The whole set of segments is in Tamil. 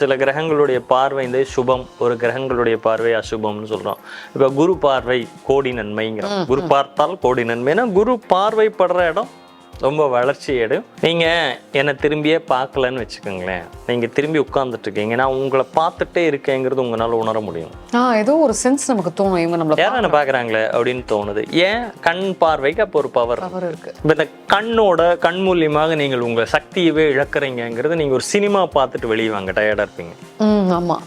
சில கிரகங்களுடைய பார்வை இந்த சுபம் ஒரு கிரகங்களுடைய பார்வை அசுபம்னு சொல்றோம். இப்ப குரு பார்வை கோடி நன்மைங்கிறோம். குரு பார்த்தால் கோடி நன்மைனா குரு பார்வை படுற இடம் ரொம்ப வளர்ச்சி அடையும் நீங்க என்னை திரும்பியே பார்க்கலன்னு வச்சுக்கோங்களேன். நீங்க திரும்பி உட்கார்ந்துட்டு இருக்கீங்க. நான் உங்களை பார்த்துட்டே இருக்கேங்கிறது உங்களால உணர முடியும். ஆ ஏதோ ஒரு சென்ஸ் நமக்கு தோணும். இவங்க நம்மள யாரும் என்ன பாக்குறாங்களே அப்படின்னு தோணுது. ஏன்? கண் பார்வைக்கு அப்போ ஒரு பவர் பவர் இருக்கு. இப்போ இந்த கண்ணோட கண் மூலியமாக நீங்கள் உங்கள் சக்தியவே இழக்கிறீங்கிறது நீங்கள் ஒரு சினிமா பார்த்துட்டு வெளியே வாங்க. டயர்டாக இருப்பீங்க. ம் ஆமா.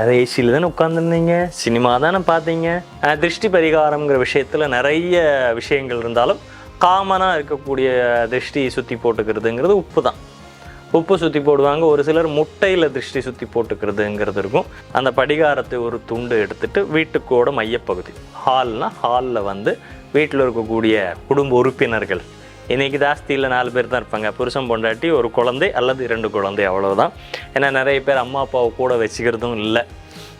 அதை ஏசியில் தானே உட்காந்துருந்தீங்க சினிமா தானே பார்த்தீங்க? திருஷ்டி பரிகாரம்ங்கிற விஷயத்தில் நிறைய விஷயங்கள் இருந்தாலும் காமனாக இருக்கக்கூடிய திருஷ்டி சுற்றி போட்டுக்கிறதுங்கிறது உப்பு தான் உப்பு சுற்றி போடுவாங்க. ஒரு சிலர் முட்டையில் திருஷ்டி சுற்றி போட்டுக்கிறதுங்கிறது இருக்கும். அந்த படிகாரத்தை ஒரு துண்டு எடுத்துட்டு வீட்டுக்கோட மையப்பகுதி ஹால்னால் ஹாலில் வந்து வீட்டில் இருக்கக்கூடிய குடும்ப உறுப்பினர்கள். இன்றைக்கி ஜாஸ்தியில் நாலு பேர் தான் இருப்பாங்க. புருஷன் பொண்டாட்டி ஒரு குழந்தை அல்லது இரண்டு குழந்தை அவ்வளோதான் ஏன்னா நிறைய பேர் அம்மா அப்பாவை கூட வச்சுக்கிறதும் இல்லை.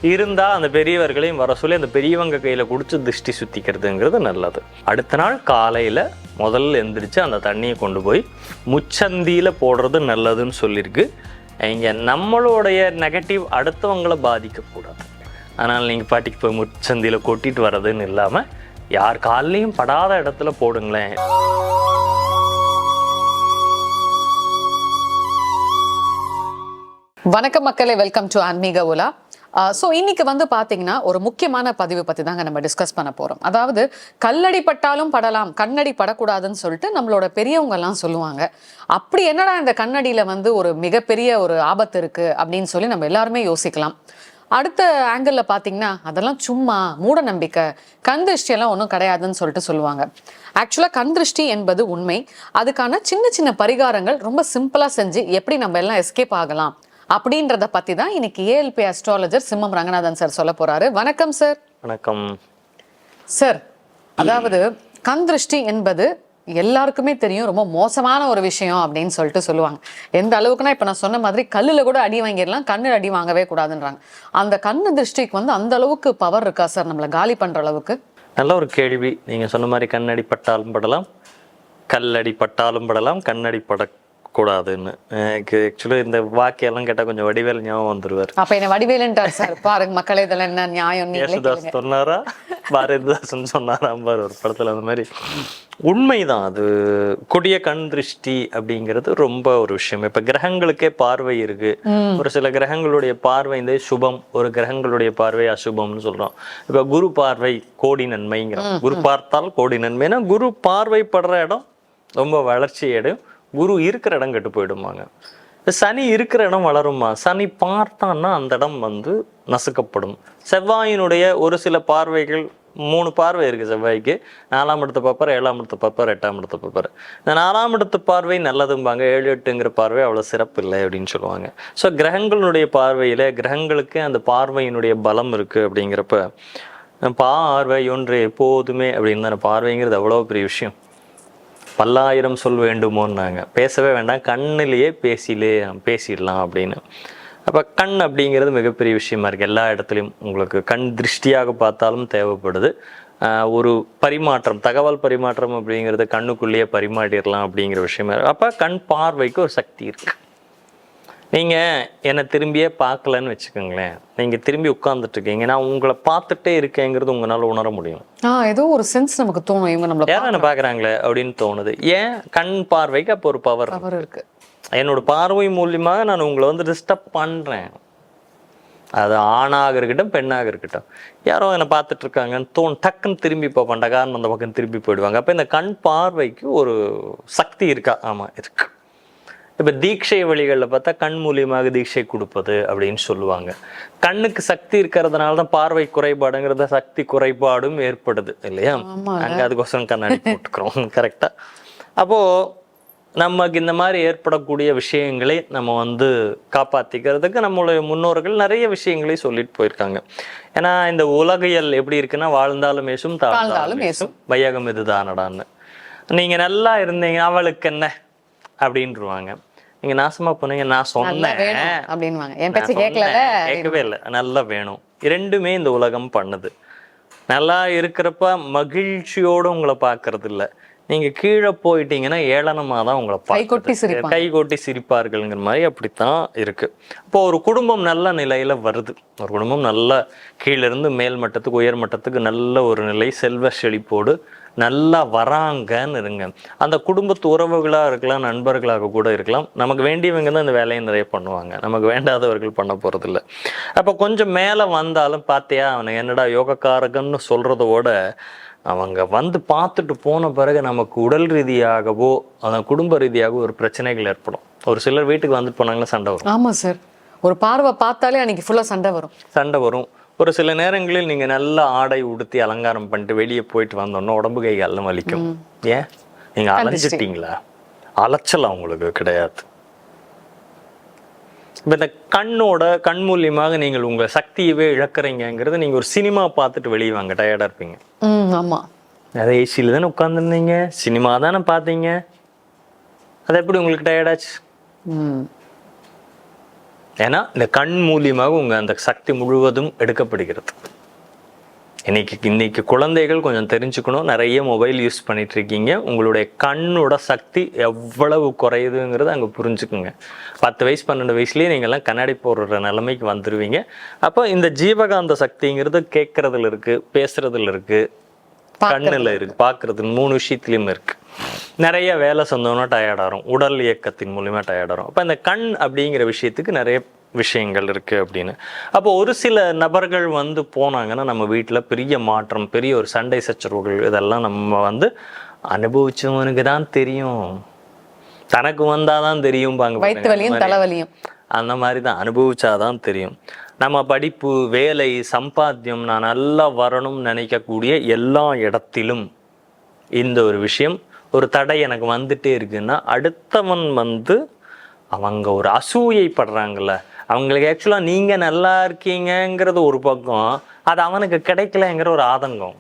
இருந்தால் அந்த பெரியவர்களையும் வர சொல்லி அந்த பெரியவங்க கையில் குடிச்சு திருஷ்டி சுத்திக்கிறதுங்கிறது நல்லது. அடுத்த நாள் காலையில் முதல்ல எந்திரிச்சு அந்த தண்ணியை கொண்டு போய் முச்சந்தியில் போடுறது நல்லதுன்னு சொல்லியிருக்கு இங்கே நம்மளுடைய நெகட்டிவ் அடுத்தவங்களை பாதிக்கக்கூடாது. அதனால் நீங்கள் பாட்டிக்கு போய் முச்சந்தியில் கொட்டிட்டு வர்றதுன்னு இல்லாமல் யார் கால்லையும் படாத இடத்துல போடுங்களேன். வணக்கம் மக்களே வெல்கம் டு ஆன்மீக உலா ஸோ இன்னைக்கு வந்து பார்த்தீங்கன்னா ஒரு முக்கியமான பதிவு பற்றி தாங்க நம்ம டிஸ்கஸ் பண்ண போகிறோம் அதாவது கல்லடி பட்டாலும் படலாம் கண்ணடி படக்கூடாதுன்னு சொல்லிட்டு நம்மளோட பெரியவங்கெல்லாம் சொல்லுவாங்க. அப்படி என்னடா இந்த கண்ணடியில் வந்து ஒரு மிகப்பெரிய ஒரு ஆபத்து இருக்குது அப்படின்னு சொல்லி நம்ம எல்லாருமே யோசிக்கலாம். அடுத்த ஆங்கிளில் பார்த்தீங்கன்னா அதெல்லாம் சும்மா மூட நம்பிக்கை கண் திருஷ்டியெல்லாம் ஒன்றும் கிடையாதுன்னு சொல்லிட்டு சொல்லுவாங்க. ஆக்சுவலாக கண் திருஷ்டி என்பது உண்மை. அதுக்கான சின்ன சின்ன பரிகாரங்கள் ரொம்ப சிம்பிளாக செஞ்சு எப்படி நம்ம எல்லாம் எஸ்கேப் ஆகலாம்? அப்படின்றத பற்றி தான் இன்னைக்கு ஏஎல்பி அஸ்ட்ராலஜர் சிம்மம் ரங்கநாதன் சார் சொல்ல போறாரு. வணக்கம் சார் வணக்கம். சார் அதாவது கண் திருஷ்டி என்பது எல்லாருக்குமே தெரியும் ரொம்ப மோசமான ஒரு விஷயம் அப்படின்னு சொல்லிட்டு சொல்லுவாங்க. எந்த அளவுக்குன்னா இப்போ நான் சொன்ன மாதிரி கல்லில் கூட அடி வாங்கிடலாம் கண்ணில் அடி வாங்கவே கூடாதுன்றாங்க. அந்த கண்ணு திருஷ்டிக்கு வந்து அந்த அளவுக்கு பவர் இருக்கா சார் நம்மளை காலி பண்ற அளவுக்கு. நல்ல ஒரு கேள்வி. நீங்கள் சொன்ன மாதிரி கண்ணடி பட்டாலும் படலாம் கல்லடி பட்டாலும் படலாம் கண்ணடி படக்கூடாதுன்னு எனக்கு ஆக்சுவலாக இந்த வாக்கியெல்லாம் கேட்டால் கொஞ்சம் வடிவேல் ஞாபகம் வந்துருவார். அப்ப என்ன வடிவேலுன்றார் சார். பாருங்க மக்களே இதெல்லாம் என்ன நியாயம் யேசுதாஸ் சொன்னாரா? பாரதிதாசன் சொன்னாரா? பாரு ஒரு படத்துல அந்த மாதிரி. உண்மைதான் அது கொடிய கண் திருஷ்டி அப்படிங்கிறது ரொம்ப ஒரு விஷயம். இப்ப கிரகங்களுக்கே பார்வை இருக்கு. ஒரு சில கிரகங்களுடைய பார்வை இந்த சுபம் ஒரு கிரகங்களுடைய பார்வை அசுபம்னு சொல்றோம். இப்ப குரு பார்வை கோடி நன்மைங்கிறோம். குரு பார்த்தால் கோடி நன்மைனா குரு பார்வை படுற இடம் ரொம்ப வளர்ச்சி அடையும். குரு இருக்கிற இடம் கெட்டு போயிடுமாங்க சனி இருக்கிற இடம் வளருமா சனி பார்த்தான்னா அந்த இடம் வந்து நசுக்கப்படும். செவ்வாயினுடைய ஒரு சில பார்வைகள் மூணு பார்வை இருக்குது செவ்வாய்க்கு. நாலாம் இடத்து பார்ப்பார் ஏழாம் இடத்து பார்ப்பார் எட்டாம் இடத்து பார்ப்பார். இந்த நாலாம் இடத்து பார்வை நல்லதும்பாங்க. ஏழு எட்டுங்கிற பார்வை அவ்வளோ சிறப்பு இல்லை அப்படின்னு சொல்லுவாங்க. ஸோ கிரகங்களுடைய பார்வையில் கிரகங்களுக்கு அந்த பார்வையினுடைய பலம் இருக்குது அப்படிங்கிறப்ப பார்வை ஒன்று எப்போதுமே அப்படின்னு தான். பார்வைங்கிறது அவ்வளோ பெரிய விஷயம். பல்லாயிரம் சொல் வேண்டுமோன்னாங்க. பேசவே வேண்டாம் கண்ணிலேயே பேசிலே பேசிடலாம் அப்படின்னு. அப்போ கண் அப்படிங்கிறது மிகப்பெரிய விஷயமா இருக்குது எல்லா இடத்துலையும் உங்களுக்கு கண் திருஷ்டியாக பார்த்தாலும் தேவைப்படுது. ஒரு பரிமாற்றம் தகவல் பரிமாற்றம் அப்படிங்கிறது கண்ணுக்குள்ளேயே பரிமாறிடலாம் அப்படிங்கிற விஷயமா இருக்கு. அப்போ கண் பார்வைக்கு ஒரு சக்தி இருக்குது நீங்கள் என்னை திரும்பியே பார்க்கலன்னு வச்சுக்கோங்களேன். நீங்கள் திரும்பி உட்கார்ந்துட்டு இருக்கீங்க நான் உங்களை பார்த்துட்டே இருக்கேங்கிறது உங்களால் உணர முடியும். ஆ ஏதோ ஒரு சென்ஸ் நமக்கு தோணும். இவங்க நம்மள யாரும் என்ன பாக்குறாங்களே அப்படின்னு தோணுது. ஏன்? கண் பார்வைக்கு அப்போ ஒரு பவர் பவர் இருக்கு. என்னோட பார்வை மூலியமாக நான் உங்களை வந்து டிஸ்டர்ப் பண்றேன். அது ஆணாக இருக்கட்டும் பெண்ணாக இருக்கட்டும். யாரோ என்னை பார்த்துட்டு இருக்காங்கன்னு தோன் டக்குன்னு திரும்பி பார்ப்பான் டகார்னு அந்த பக்கம் திரும்பி போயிடுவாங்க. அப்போ இந்த கண் பார்வைக்கு ஒரு சக்தி இருக்கா? ஆமா இருக்கு. இப்போ தீட்சை வழிகளில் பார்த்தா கண் மூலியமாக தீட்சை கொடுப்பது அப்படின்னு சொல்லுவாங்க. கண்ணுக்கு சக்தி இருக்கிறதுனால தான் பார்வை குறைபாடுங்கிறத சக்தி குறைபாடும் ஏற்படுது இல்லையா. அங்க அதுக்கோசரம் கண்ணாடி போட்டுக்கிறோம் கரெக்டா அப்போ நமக்கு இந்த மாதிரி ஏற்படக்கூடிய விஷயங்களை நம்ம வந்து காப்பாத்திக்கிறதுக்கு நம்மளுடைய முன்னோர்கள் நிறைய விஷயங்களை சொல்லிட்டு போயிருக்காங்க. ஏன்னா இந்த உலகியல் எப்படி இருக்குன்னா வாழ்ந்தாலும் ஏசும் தாழ்ந்தாலும் ஏசும். வையகம் இதுதானடான்னு. நீங்க நல்லா இருந்தீங்க அவளுக்கு என்ன? அப்படின்ருவாங்க நீங்க நாசமா போனீங்க நான் சொன்னேன். அப்படின்வாங்க என் பேச்சு கேட்கல கேட்கவே இல்லை. நல்லா வேணும். இரண்டுமே இந்த உலகம் பண்ணுது. நல்லா இருக்கிறப்ப மகிழ்ச்சியோடு உங்களை பார்க்கறது இல்ல நீங்க கீழே போயிட்டீங்கன்னா ஏளனமா தான் உங்களை கை கொட்டி. சிரிப்பாங்க. கை கொட்டி சிரிப்பார்கள்ங்கிற மாதிரி அப்படித்தான் இருக்கு. இப்போ ஒரு குடும்பம் நல்ல நிலையில வருது. ஒரு குடும்பம் நல்ல கீழ இருந்து மேல் மட்டத்துக்கு உயர் மட்டத்துக்கு நல்ல ஒரு நிலை செல்வ செழிப்போடு நல்லா வராங்கன்னு இருங்க. அந்த குடும்பத்து உறவுகளா இருக்கலாம் நண்பர்களாக கூட இருக்கலாம். நமக்கு வேண்டியவங்க தான் இந்த வேலையை நிறைய பண்ணுவாங்க. நமக்கு வேண்டாதவர்கள் பண்ண போறதில்ல. அப்போ கொஞ்சம் மேலே வந்தாலும் பார்த்தியா அவனை என்னடா யோகக்காரகன்னு சொல்றதோட அவங்க வந்து பார்த்துட்டு போன பிறகு நமக்கு உடல் ரீதியாகவோ அந்த குடும்ப ரீதியாகவோ ஒரு பிரச்சனைகள் ஏற்படும். ஒரு சிலர் வீட்டுக்கு வந்துட்டு போனாங்கன்னா சண்டை வரும். ஆமா சார் ஒரு பார்வை பார்த்தாலே அன்னைக்கு ஃபுல்லா சண்டை வரும். சண்டை வரும். ஒரு சில நேரங்களில் நீங்க நல்ல ஆடை உடுத்தி அலங்காரம் பண்ணிட்டு வெளியே போயிட்டு வந்தோன்னா உடம்பு கை எல்லாம் வலிக்கும். ஏன்? நீங்க அலைஞ்சிட்டீங்களா? அலைச்சல் உங்களுக்கு கிடையாது. இப்ப இந்த கண்ணோட கண் மூலியமாக நீங்கள் உங்க சக்தியவே இழக்கிறீங்கிறத நீங்க ஒரு சினிமா பார்த்துட்டு வெளியே வாங்க டயர்டா இருப்பீங்க. ம் ஆமா. அதை ஏசியில் தானே உட்காந்துருந்தீங்க சினிமா தானே பார்த்தீங்க. அது எப்படி உங்களுக்கு டயர்டாச்சு ஏன்னா இந்த கண் மூலியமாக உங்க அந்த சக்தி முழுவதும் எடுக்கப்படுகிறது. இன்னைக்கு இன்னைக்கு குழந்தைகள் கொஞ்சம் தெரிஞ்சுக்கணும். நிறைய மொபைல் யூஸ் பண்ணிட்டு இருக்கீங்க உங்களுடைய கண்ணோட சக்தி எவ்வளவு குறையுதுங்கிறத அங்கே புரிஞ்சுக்குங்க. பத்து வயசு பன்னெண்டு வயசுலயே நீங்கள்லாம் கண்ணாடி போடுற நிலைமைக்கு வந்துருவீங்க. அப்போ இந்த ஜீவகாந்த சக்திங்கிறது கேட்கறதுல இருக்கு பேசுறதுல இருக்கு கண்ணுல இருக்கு பார்க்கறது மூணு விஷயத்துலயும் இருக்கு. நிறைய வேலை செஞ்சோம்னா டயர்ட் ஆகும் உடல் இயக்கத்தின் மூலியமா டயர்ட் ஆகும் அப்ப இந்த கண் அப்படிங்கிற விஷயத்துக்கு நிறைய விஷயங்கள் இருக்கு அப்படின்னு. அப்போ ஒரு சில நபர்கள் வந்து போனாங்கன்னா நம்ம வீட்டுல பெரிய மாற்றம் பெரிய ஒரு சண்டை சச்சரவுகள் இதெல்லாம் நம்ம வந்து அனுபவிச்சவனுக்கு தான் தெரியும். தனக்கு வந்தாதான் தெரியும் பாங்க வயிற்று வலியும் தலைவலியும். அந்த மாதிரி தான் அனுபவிச்சாதான் தெரியும். நம்ம படிப்பு வேலை சம்பாத்தியம் நான் நல்லா வரணும்னு நினைக்கக்கூடிய எல்லா இடத்திலும் இந்த ஒரு விஷயம் ஒரு தடை எனக்கு வந்துட்டே இருக்குன்னா அடுத்தவன் வந்து அவங்க ஒரு அசூயைப்படுறாங்கல்ல. அவங்களுக்கு ஆக்சுவலாக நீங்கள் நல்லா இருக்கீங்கங்கிறது ஒரு பக்கம் அது அவனுக்கு கிடைக்கலங்கிற ஒரு ஆதங்கம்.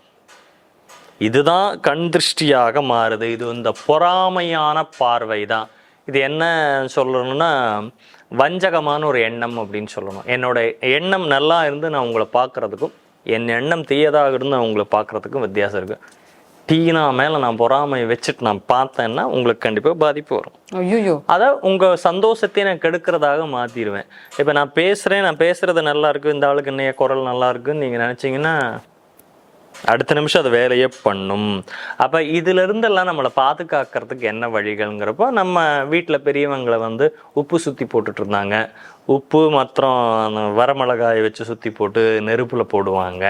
இதுதான் கண் திருஷ்டியாக மாறுது. இது இந்த பொறாமையான பார்வை தான் இது என்ன சொல்லணும்னா வஞ்சகமான ஒரு எண்ணம் அப்படின்னு சொல்லணும். என்னோட எண்ணம் நல்லா இருந்து நான் உங்களை பார்க்கறதுக்கும் என் எண்ணம் தீயதாக இருந்து நான் உங்களை பார்க்கறதுக்கும் வித்தியாசம் இருக்குது டீனா மேலே நான் பொறாமை வச்சுட்டு நான் பார்த்தேன்னா உங்களுக்கு கண்டிப்பாக பாதிப்பு வரும். ஐயோ அதை உங்கள் சந்தோஷத்தை நான் கெடுக்கிறதாக மாற்றிடுவேன் இப்போ நான் பேசுகிறேன் நான் பேசுகிறது நல்லா இருக்கு இந்த ஆளுக்கு என்னைய குரல் நல்லா இருக்குன்னு நீங்கள் நினச்சிங்கன்னா அடுத்த நிமிஷம் அது வேலையே பண்ணும். அப்போ இதுல இருந்தெல்லாம் நம்மளை பாதுகாக்கிறதுக்கு என்ன வழிகள்ங்கிறப்போ நம்ம வீட்டில் பெரியவங்களை வந்து உப்பு சுற்றி போட்டுட்டு இருந்தாங்க. உப்பு மற்றும் வரமிளகாயை வச்சு சுற்றி போட்டு நெருப்பில் போடுவாங்க.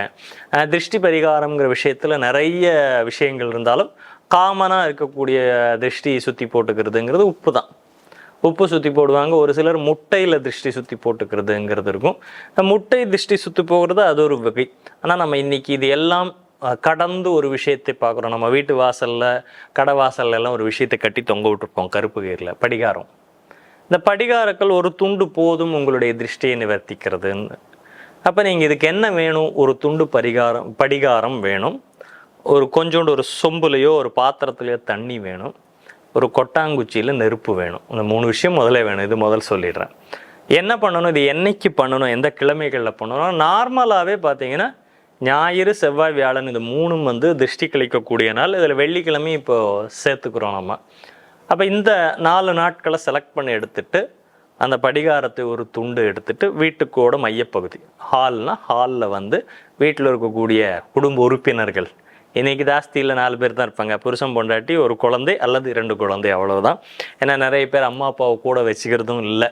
திருஷ்டி பரிகாரம்ங்கிற விஷயத்தில் நிறைய விஷயங்கள் இருந்தாலும் காமனாக இருக்கக்கூடிய திருஷ்டி சுற்றி போட்டுக்கிறதுங்கிறது உப்பு தான் உப்பு சுற்றி போடுவாங்க. ஒரு சிலர் முட்டையில் திருஷ்டி சுற்றி போட்டுக்கிறதுங்கிறது இருக்கும். முட்டை திருஷ்டி சுற்றி போகிறது அது ஒரு வகை. ஆனால் நம்ம இன்னைக்கு இது எல்லாம் கடந்து ஒரு விஷயத்தை பார்க்குறோம். நம்ம வீட்டு வாசலில் கடை வாசல்ல எல்லாம் ஒரு விஷயத்தை கட்டி தொங்க விட்டுருப்போம். கருப்பு கீரில் படிகாரம். இந்த படிகாரக்கள் ஒரு துண்டு போதும் உங்களுடைய திருஷ்டியை நிவர்த்திக்கிறதுன்னு அப்போ நீங்கள் இதுக்கு என்ன வேணும்? ஒரு துண்டு பரிகாரம் படிகாரம் வேணும். ஒரு கொஞ்சோண்டு ஒரு சொம்புலையோ ஒரு பாத்திரத்துலையோ தண்ணி வேணும். ஒரு கொட்டாங்குச்சியில் நெருப்பு வேணும். இந்த மூணு விஷயம் முதல்ல வேணும். இது முதல் சொல்லிடுறேன். என்ன பண்ணணும்? இது என்னைக்கு பண்ணணும்? எந்த கிழமைகளில் பண்ணணும்? நார்மலாகவே பார்த்தீங்கன்னா ஞாயிறு செவ்வாய் வியாழன் இது மூணும் வந்து திருஷ்டி கழிக்கக்கூடிய நாள். இதில் வெள்ளிக்கிழமை இப்போது சேர்த்துக்கிறோம் நம்ம. அப்போ இந்த நாலு நாட்களை செலக்ட் பண்ணி எடுத்துட்டு அந்த படிகாரத்தை ஒரு துண்டு எடுத்துட்டு வீட்டுக்கோட மையப்பகுதி ஹால்னா ஹாலில் வந்து வீட்டில் இருக்கக்கூடிய குடும்ப உறுப்பினர்கள். இன்றைக்கி ஜாஸ்தியில் நாலு பேர் தான் இருப்பாங்க. புருஷன் பொண்டாட்டி ஒரு குழந்தை அல்லது இரண்டு குழந்தை அவ்வளோதான் ஏன்னா நிறைய பேர் அம்மா அப்பாவை கூட வச்சுக்கிறதும் இல்லை.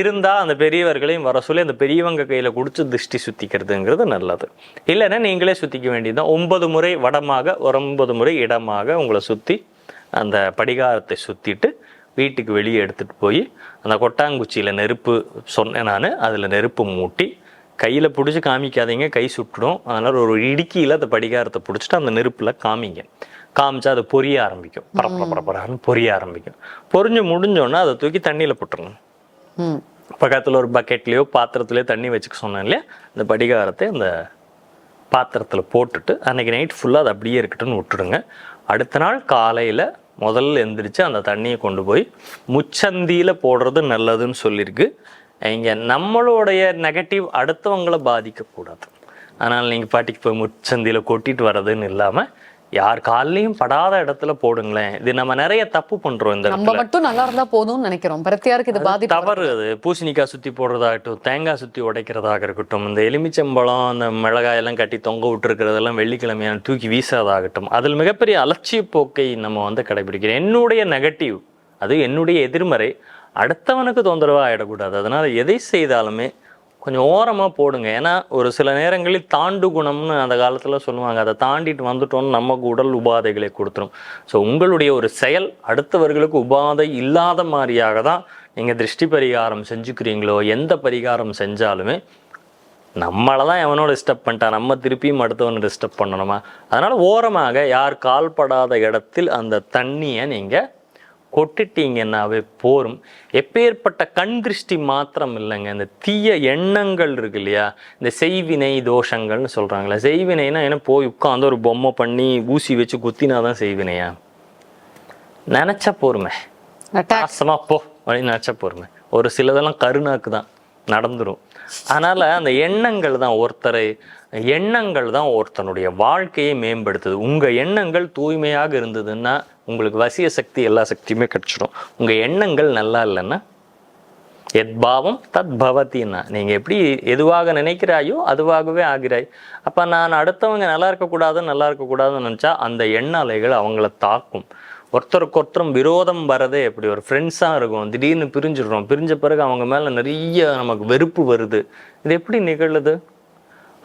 இருந்தால் அந்த பெரியவர்களையும் வர சொல்லி அந்த பெரியவங்க கையில் கொடுத்து திருஷ்டி சுத்திக்கிறதுங்கிறது நல்லது. இல்லைன்னா நீங்களே சுத்திக்க வேண்டியதுதான். ஒன்பது முறை வடமாக ஒரு ஒன்பது முறை இடமாக உங்களை சுற்றி அந்த படிகாரத்தை சுத்திட்டு வீட்டுக்கு வெளியே எடுத்துட்டு போய் அந்த கொட்டாங்குச்சியில் நெருப்பு சொன்னேன் நான் அதில் நெருப்பு மூட்டி கையில் பிடிச்சி காமிக்காதீங்க கை சுட்டுடும். அதனால் ஒரு இடுக்கியில் அந்த படிகாரத்தை பிடிச்சிட்டு அந்த நெருப்பில் காமிங்க. காமிச்சா அது பொரிய ஆரம்பிக்கும். பரப்பர பரப்பரான்னு பொரிய ஆரம்பிக்கும். பொரிஞ்சு முடிஞ்சோன்னா அதை தூக்கி தண்ணியில் போட்டுருங்க பக்கத்தில் ஒரு பக்கெட்லேயோ பாத்திரத்துலையோ தண்ணி வச்சுக்க சொன்னேன் இல்லையா? அந்த படிகாரத்தை அந்த பாத்திரத்தில் போட்டுட்டு அன்னைக்கு நைட் ஃபுல்லாக அது அப்படியே இருக்கட்டும்னு விட்டுடுங்க. அடுத்த நாள் காலையில் முதல்ல எந்திரிச்சு அந்த தண்ணியை கொண்டு போய் முச்சந்தியில் போடுறது நல்லதுன்னு சொல்லியிருக்கு இங்கே நம்மளுடைய நெகட்டிவ் அடுத்தவங்களை பாதிக்கக்கூடாது. அதனால் நீங்கள் பாட்டிக்கு போய் முச்சந்தியில் கொட்டிட்டு வர்றதுன்னு இல்லாமல் யார் கால்லையும் படாத இடத்துல போடுங்களேன். இது நம்ம நிறைய தப்பு பண்றோம் இந்த நம்ம மட்டும் நல்லா இருந்தா போதும்னு நினைக்கிறோம். பிரத்தியாருக்கு இது பாதிப்பு தவறு அது. பூசணிக்காய் சுத்தி போடுறதாகட்டும் தேங்காய் சுத்தி உடைக்கிறதாக இருக்கட்டும் இந்த எலுமிச்சம்பழம் அந்த மிளகாய் எல்லாம் கட்டி தொங்க விட்டுருக்கிறதெல்லாம் வெள்ளிக்கிழமையான தூக்கி வீசாதாகட்டும். அதில் மிகப்பெரிய அலட்சிய போக்கை நம்ம வந்து கடைபிடிக்கிறோம். என்னுடைய நெகட்டிவ் அது என்னுடைய எதிர்மறை அடுத்தவனுக்கு தொந்தரவா ஆயிடக்கூடாது. அதனால எதை செய்தாலுமே கொஞ்சம் ஓரமாக போடுங்க. ஏன்னா ஒரு சில நேரங்களில் தாண்டு குணம்னு அந்த காலத்தில் சொல்லுவாங்க. அதை தாண்டிட்டு வந்துட்டோம்னு நமக்கு உடல் உபாதைகளை கொடுத்துரும். ஸோ உங்களுடைய ஒரு செயல் அடுத்தவர்களுக்கு உபாதை இல்லாத மாதிரியாக தான் நீங்கள் திருஷ்டி பரிகாரம் செஞ்சுக்கிறீங்களோ எந்த பரிகாரம் செஞ்சாலுமே நம்மளை தான் எவனோட டிஸ்டர்ப் பண்ணிட்டான்? நம்ம திருப்பியும் அடுத்தவனை டிஸ்டர்ப் பண்ணணுமா? அதனால் ஓரமாக யார் கால்படாத இடத்தில் அந்த தண்ணியை நீங்கள் கொட்டிட்டீங்கன்னாவே போரும். எப்பேற்பட்ட கண் திருஷ்டி மாத்திரம் இல்லைங்க. இந்த தீய எண்ணங்கள் இருக்கு இல்லையா? இந்த செய்வினை தோஷங்கள்னு சொல்றாங்களே. செய்வினைனா என்ன? போய் உட்காந்து ஒரு பொம்மை பண்ணி ஊசி வச்சு குத்தினாதான் செய்வினையா? நினைச்சா போருமே. அட்டாக் நாசமா போ அப்படின்னு நினைச்சா போருமே. ஒரு சிலதெல்லாம் கருணாக்கு தான் நடந்துரும். அதனால அந்த எண்ணங்கள் தான் ஒருத்தரை எண்ணங்கள் தான் ஒருத்தனுடைய வாழ்க்கையை மேம்படுத்துது. உங்கள் எண்ணங்கள் தூய்மையாக இருந்ததுன்னா உங்களுக்கு வசிய சக்தி எல்லா சக்தியுமே கிடைச்சிடும். உங்கள் எண்ணங்கள் நல்லா இல்லைன்னா எத்பாவம் தத் பவத்தின்னா நீங்க எப்படி எதுவாக நினைக்கிறாயோ அதுவாகவே ஆகிறாய். அப்போ நான் அடுத்தவங்க நல்லா இருக்கக்கூடாது நல்லா இருக்கக்கூடாதுன்னு நினச்சா அந்த எண்ண அலைகள் அவங்கள தாக்கும். ஒருத்தருக்கு ஒருத்தரும் விரோதம் வரதே எப்படி ஒரு ஃப்ரெண்ட்ஸாக இருக்கும். திடீர்னு பிரிஞ்சிடுறோம். பிரிஞ்ச பிறகு அவங்க மேல நிறைய நமக்கு வெறுப்பு வருது. இது எப்படி நிகழுது?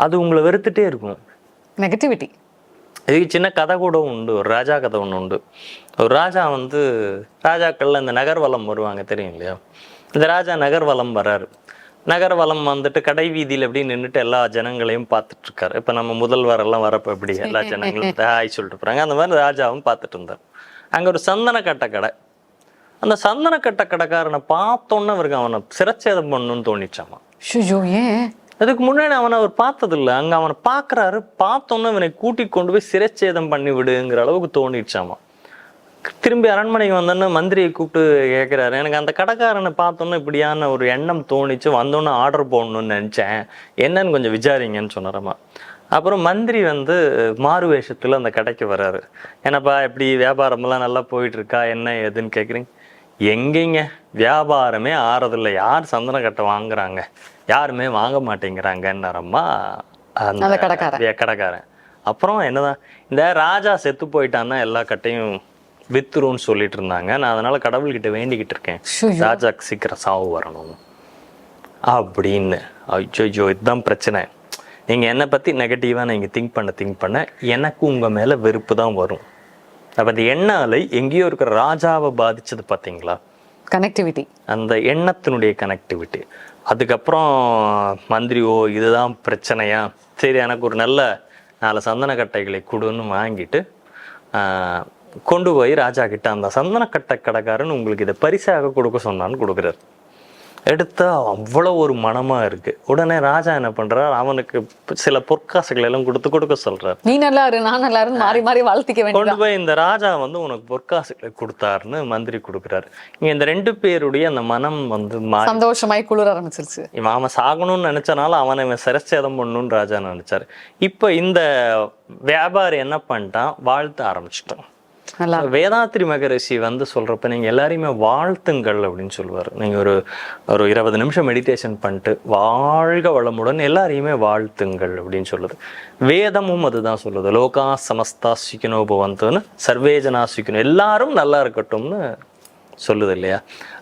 அது உங்களை வெறுத்துட்டே இருக்கும். நெகட்டிவிட்டி இதுக்கு சின்ன கதை கூட உண்டு. ஒரு ராஜா கதை ஒன்று உண்டு. ஒரு ராஜா வந்து ராஜாக்கள்ல இந்த நகர்வலம் வருவாங்க தெரியும் இல்லையா இந்த ராஜா நகர்வலம் வராரு. நகர்வலம் வந்துட்டு கடை வீதியில் எப்படி நின்றுட்டு எல்லா ஜனங்களையும் பார்த்துட்டு இருக்காரு. இப்போ நம்ம முதல்வர் எல்லாம் வரப்ப எப்படி எல்லா ஜனங்களும் ஹாய் சொல்லிட்டு போறாங்க. அந்த மாதிரி ராஜாவும் பார்த்துட்டு இருந்தார். அங்க ஒரு சந்தன கட்ட கடை. அந்த சந்தன கட்ட கடைக்காரனை பார்த்தோன்னே அவருக்கு அவனை சிரச்சேதம் பண்ணணும்னு தோணிச்சாமா. ஷுஜோ ஏன்? அதுக்கு முன்னாடி அவனை அவர் பார்த்ததில்ல. அங்க அவனை பார்க்கறாரு. பார்த்தோன்னே அவனை கூட்டி கொண்டு போய் சிறைச்சேதம் பண்ணி விடுங்கிற அளவுக்கு தோணிடுச்சாமா திரும்பி அரண்மனைக்கு வந்தோன்னே மந்திரியை கூப்பிட்டு கேட்குறாரு எனக்கு அந்த கடைக்காரனை பார்த்தோன்னே இப்படியான ஒரு எண்ணம் தோணிச்சு வந்தோன்னே ஆர்டர் போடணும்னு நினச்சேன். என்னன்னு கொஞ்சம் விசாரிங்கன்னு சொன்னாராமா. அப்புறம் மந்திரி வந்து மாறு வேஷத்துல அந்த கடைக்கு வர்றாரு. என்னப்பா எப்படி வியாபாரமெல்லாம் நல்லா போயிட்டு இருக்கா என்ன ஏதுன்னு கேட்குறீங்க எங்கேங்க? வியாபாரமே ஆறதில்ல. யார் சந்தன கட்டை வாங்குறாங்க? யாருமே வாங்க மாட்டேங்கிறாங்கன்னாரம்மா அந்த கடைக்காரன். அப்புறம் என்னதான் இந்த ராஜா செத்து போயிட்டான்னா எல்லா கட்டையும் வித்துருன்னு சொல்லிட்டு இருந்தாங்க நான் அதனால கடவுள்கிட்ட வேண்டிக்கிட்டு இருக்கேன். ராஜாக்கு சீக்கிரம் சாவு வரணும். அப்படின்னு. ஐயோ இதுதான் பிரச்சனை. நீங்க என்னை பத்தி நெகட்டிவா நீங்க திங்க் பண்ண திங்க் பண்ண எனக்கு உங்க மேல வெறுப்பு தான் வரும். அப்ப அந்த எண்ண அலை எங்கேயோ இருக்கிற ராஜாவை பாதிச்சது பாத்தீங்களா? கனெக்டிவிட்டி அந்த எண்ணத்தினுடைய கனெக்டிவிட்டி அதுக்கப்புறம் மந்திரி ஓ இதுதான் பிரச்சனையா? சரி எனக்கு ஒரு நல்ல நாலு சந்தன கட்டைகளை கொடுன்னு வாங்கிட்டு கொண்டு போய் ராஜா கிட்ட அந்த சந்தன கட்டை கடைக்காரன் உங்களுக்கு இதை பரிசாக கொடுக்க சொன்னான்னு கொடுக்குறாரு. எடுத்தா அவ்வளோ ஒரு மனமா இருக்கு. உடனே ராஜா என்ன பண்றார்? அவனுக்கு சில பொற்காசுகளை எல்லாம் கொடுத்து கொடுக்க சொல்றார். நீ நல்லா இரு நான் நல்லா இருந்து மாறி மாறி வாழ்த்திக்க கொண்டு போய் இந்த ராஜா வந்து உனக்கு பொற்காசுகளை கொடுத்தாருன்னு மந்திரி கொடுக்குறாரு. இங்க இந்த ரெண்டு பேருடைய அந்த மனம் வந்து சந்தோஷமாய் குளிர ஆரம்பிச்சிருச்சு. இவன் அவன் சாகணும்னு நினைச்சனால அவனை இவன் சிரச்சேதம் பண்ணணும்னு ராஜா நினைச்சாரு. இப்போ இந்த வியாபாரி என்ன பண்ணிட்டான்? வாழ்த்த ஆரம்பிச்சிட்டான். வேதாத்ரி மகரிஷி வந்து சொல்கிறப்ப நீங்கள் எல்லாரையுமே வாழ்த்துங்கள் அப்படின்னு சொல்லுவார். நீங்கள் ஒரு ஒரு இருபது நிமிஷம் மெடிடேஷன் பண்ணிட்டு வாழ்க வளமுடன் எல்லாரையுமே வாழ்த்துங்கள் அப்படின்னு சொல்லுது. வேதமும் அதுதான் சொல்லுது. லோகா சமஸ்தா சுக்கினோ பவந்துன்னு சர்வேஜனா சிக்கணும் எல்லாரும் நல்லா இருக்கட்டும்னு சொல்லுது இல்லையா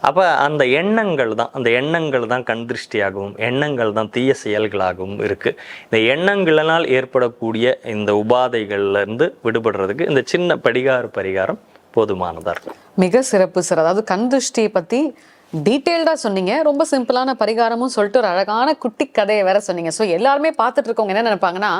அப்போ அந்த எண்ணங்கள் தான் அந்த எண்ணங்கள் தான் கண் திருஷ்டியாகவும் எண்ணங்கள் தான் தீய செயல்களாகவும் இருக்குது இந்த எண்ணங்களினால் ஏற்படக்கூடிய இந்த உபாதைகள்ல இருந்து விடுபடுறதுக்கு இந்த சின்ன படிகார பரிகாரம் போதுமானதாக இருக்கும். மிக சிறப்பு சார் அதாவது கண் திருஷ்டியை பற்றி டீட்டெயில்டாக சொன்னீங்க. ரொம்ப சிம்பிளான பரிகாரமும் சொல்லிட்டு ஒரு அழகான குட்டி கதையை வேற சொன்னீங்க. ஸோ எல்லாருமே பார்த்துட்டு இருக்கவங்க என்ன நினைப்பாங்கன்னா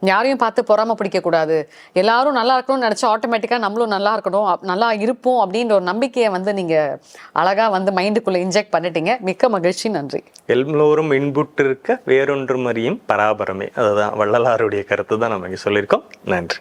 யாரையும் பார்த்து பொறாம பிடிக்கக்கூடாது. எல்லாரும் நல்லா இருக்கணும்னு நினச்சா ஆட்டோமேட்டிக்காக நம்மளும் நல்லா இருக்கணும் நல்லா இருப்போம் அப்படின்ற ஒரு நம்பிக்கையை வந்து நீங்கள் அழகாக வந்து மைண்டுக்குள்ள இன்ஜெக்ட் பண்ணிட்டீங்க. மிக்க மகிழ்ச்சி நன்றி. எல்லோரும் இன்புற்றிருக்க வேறொன்றும் மறியும் பராபரமே. அதுதான் வள்ளலாருடைய கருத்து தான் நம்ம இங்கே சொல்லியிருக்கோம். நன்றி.